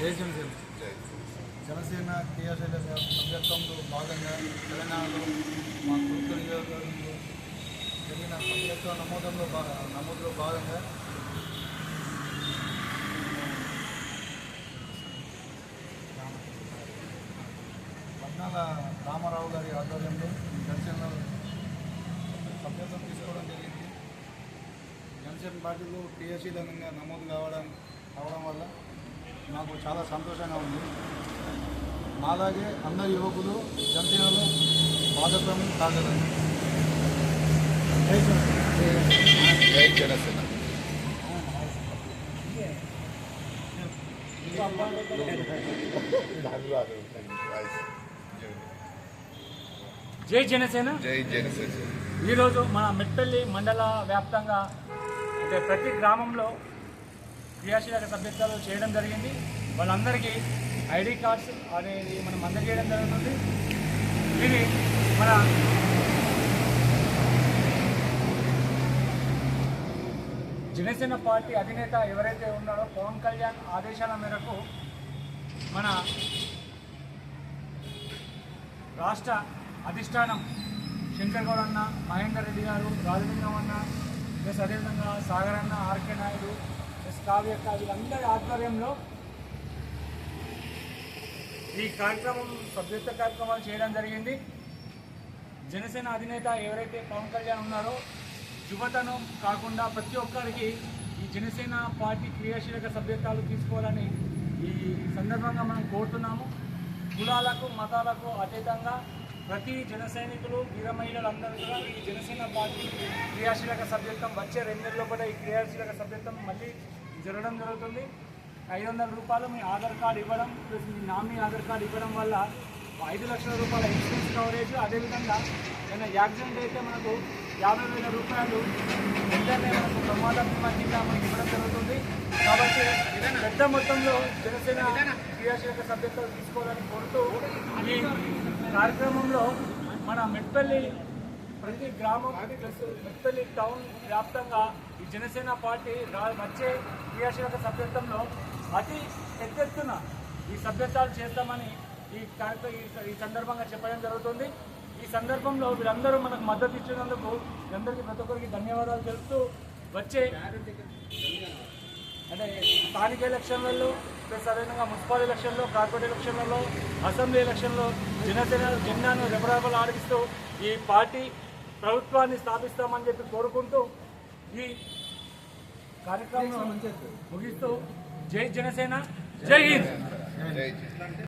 జై జనసేన జనసేన క్రియాశీల సభ్యత్వంలో భాగంగా తెలంగాణలో మా కుర్తు నియోజకవర్గంలో జరిగిన సభ్యత్వ నమోదంలో భా- నమోదులో భాగంగా పద్నాల రామారావు గారి ఆధ్వర్యంలో జనసేన సభ్యత్వం తీసుకోవడం జరిగింది. జనసేన పార్టీలో క్రియాశీలంగా నమోదు కావడం కావడం వల్ల నాకు చాలా సంతోషంగా ఉంది. మాలాగే అందరు యువకులు జనసేనలో భాగస్వామ్యం కాగలరు జై జనసేన. జై జనసేన. జై ఈరోజు మన మెట్పల్లి మండల వ్యాప్తంగా అంటే ప్రతి గ్రామంలో క్రియాశీలక సభ్యత్వాలు చేయడం జరిగింది. వాళ్ళందరికీ ఐడి కార్డ్స్ అనేది మనం అందజేయడం జరుగుతుంది. ఇవి మన జనసేన పార్టీ అధినేత ఎవరైతే ఉన్నారో పవన్ కళ్యాణ్ ఆదేశాల మేరకు మన రాష్ట్ర అధిష్టానం శంకర్ గౌడ్ అన్న మహేందర్ రెడ్డి గారు రాజలింగం అన్న ప్లస్ అదేవిధంగా సాగర్ అన్న ఆర్కే నాయుడు ప్లస్ కావ్యక్క వీళ్ళందరి ఆధ్వర్యంలో ఈ కార్యక్రమం సభ్యత్వ కార్యక్రమాలు చేయడం జరిగింది. జనసేన అధినేత ఎవరైతే పవన్ కళ్యాణ్ ఉన్నారో యువతను కాకుండా ప్రతి ఒక్కరికి ఈ జనసేన పార్టీ క్రియాశీలక సభ్యత్వాలు తీసుకోవాలని ఈ సందర్భంగా మనం కోరుతున్నాము. కులాలకు మతాలకు అతీతంగా ప్రతి జన సైనికులు వీర మహిళలందరూ కూడా ఈ జనసేన పార్టీ క్రియాశీలక సభ్యత్వం వచ్చే రెండేళ్ళలో కూడా ఈ క్రియాశీలక సభ్యత్వం మళ్ళీ జరగడం జరుగుతుంది. ఐదు వందల రూపాయలు మీ ఆధార్ కార్డు ఇవ్వడం ప్లస్ మీ నామీ ఆధార్ కార్డు ఇవ్వడం వల్ల ఐదు లక్షల రూపాయల ఇన్సూరెన్స్ కవరేజ్ అదేవిధంగా ఏదైనా యాక్సిడెంట్ అయితే మనకు యాభై వేల రూపాయలు వెంటనే మనకు ప్రమాద బీమా కింద మనకి ఇవ్వడం జరుగుతుంది. పెద్ద మొత్తంలో జనసేన క్రియాశీలక సభ్యత్వం తీసుకోవాలని కోరుతూ ఈ కార్యక్రమంలో మన మెట్పల్లి ప్రతి గ్రామం ప్లస్ మెట్పల్లి టౌన్ వ్యాప్తంగా ఈ జనసేన పార్టీ రా- వచ్చే క్రియాశీలక సభ్యత్వంలో అతి పెద్ద ఎత్తున ఈ సభ్యత్వాలు చేస్తామని ఈ కార్యక్రమం ఈ- ఈ సందర్భంగా చెప్పడం జరుగుతుంది. ఈ సందర్భంలో వీళ్ళందరూ మనకు మద్దతు ఇచ్చినందుకు వీళ్ళందరికీ ప్రతి ఒక్కరికి ధన్యవాదాలు తెలుపుతూ వచ్చే అంటే స్థానిక ఎలక్షన్లలో ప్లస్ అదేవిధంగా మున్సిపల్ ఎలక్షన్లో కార్పొరేట్ ఎలక్షన్లలో అసెంబ్లీ ఎలక్షన్లో జనసేన జెండాను రెబరాబలు ఆడిస్తూ ఈ పార్టీ ప్రభుత్వాన్ని స్థాపిస్తామని చెప్పి కోరుకుంటూ ఈ కార్యక్రమం ముగిస్తూ జై జనసేన జై హింద్.